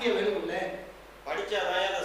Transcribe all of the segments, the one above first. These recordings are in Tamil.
வாழ்க்கையை வேணும்ல படிச்சாதான்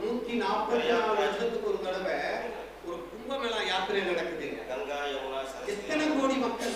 நூத்தி நாற்பத்தி ஆறு வருஷத்துக்கு ஒரு தடவை ஒரு கும்பமேளா யாத்திரை நடக்குது. எத்தனை கோடி மக்கள்?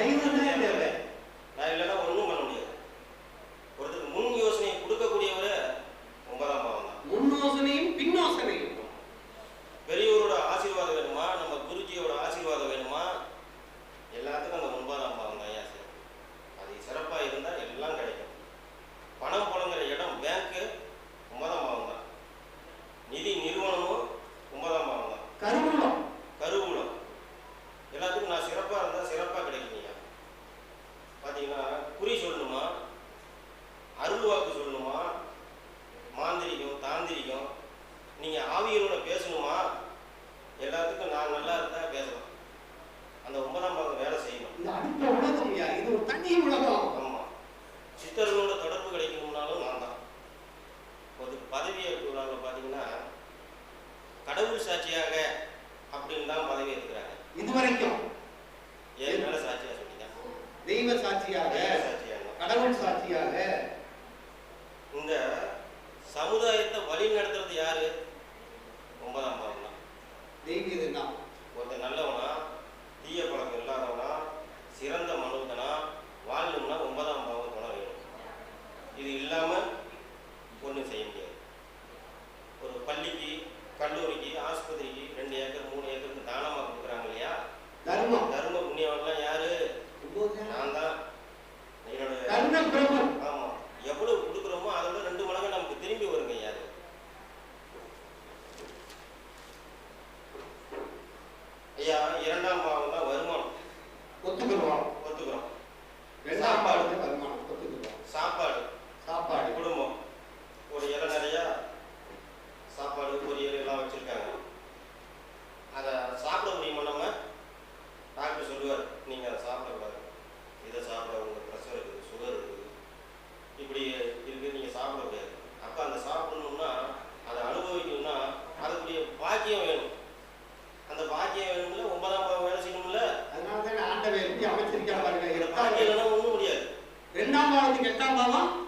they live ஆசிரியர் கூறாங்க கடவுள் சாட்சியாக அப்படின்னு தான் பதவி இருக்கிறாங்க இது வரைக்கும். ஏற்கனவே சாட்சியாக சொன்னீங்க தெய்வ சாட்சியாக சாட்சியாக. கடவுள் சாட்சியாக. இந்த சமுதாயத்தை வழி நடத்துறது யாரு? ஒன்பதாம் பாவம் தான். தெய்வீகம் தான் ஒருத்தர் நல்லவனா? bağlama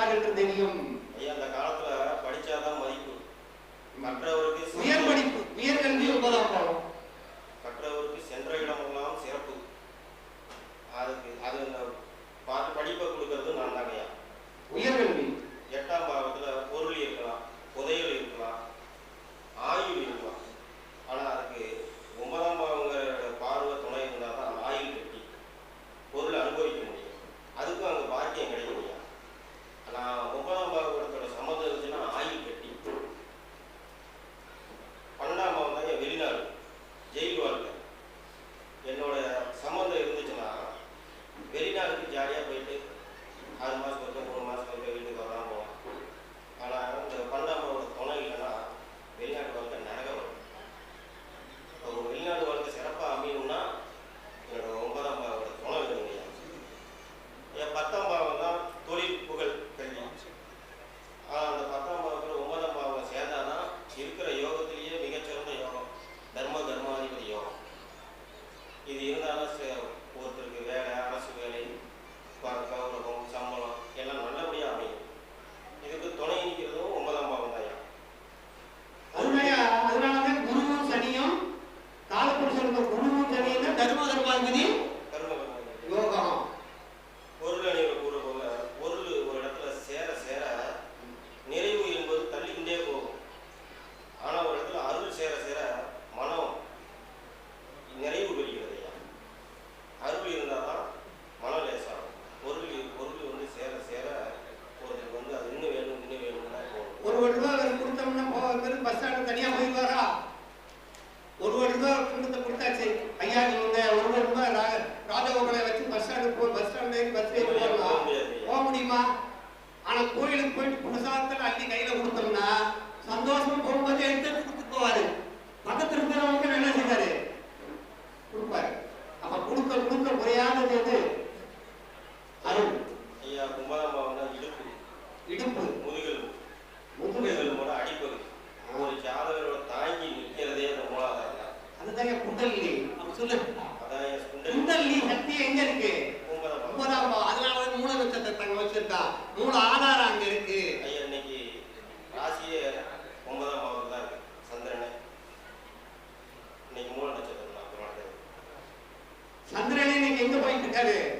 யாருக்கு தெரியும்? ஐயா அந்த காலத்துல படிச்சாதான் மதிப்பு. மற்றவருக்கு உயர் படிப்பு உயர்கல்வி மற்றவருக்கு சென்ற இடமெல்லாம் சிறப்பு. அதுக்கு அது பார்த்து படிப்பை கொடுக்கறது நான் தாங்கய்யா. உயர்கல்வி 차례